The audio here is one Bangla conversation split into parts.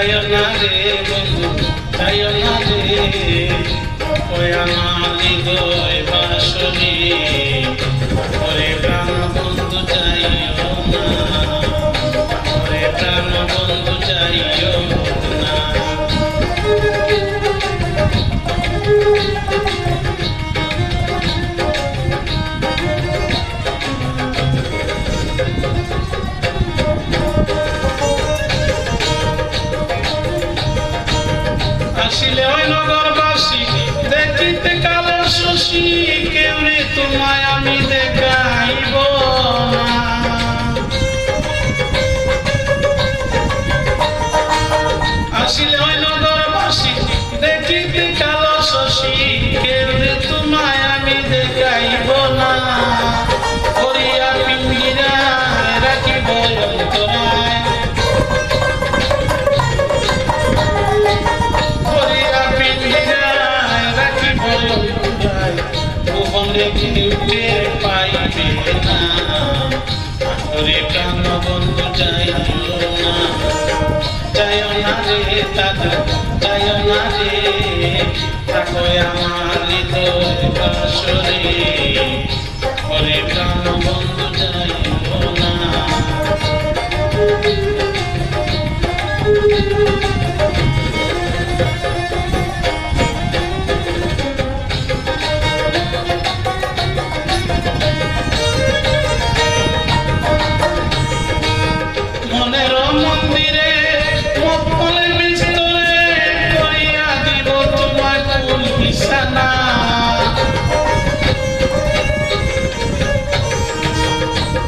Sayonara, sayonara. আসিলে ওই নগর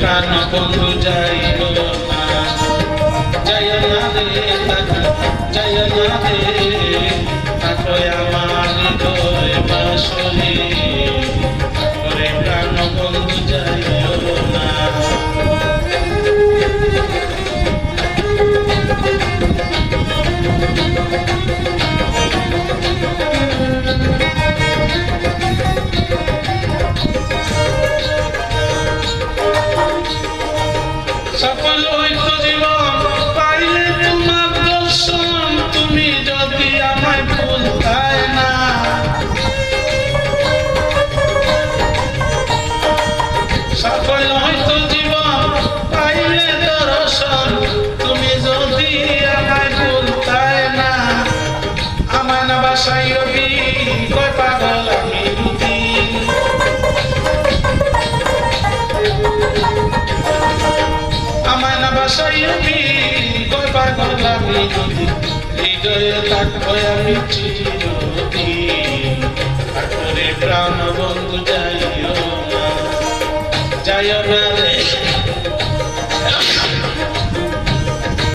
প্রাণ বন্ধু যাইল না যাই না রে হৃদয়ে তাক আমি চিরদিন। প্রাণ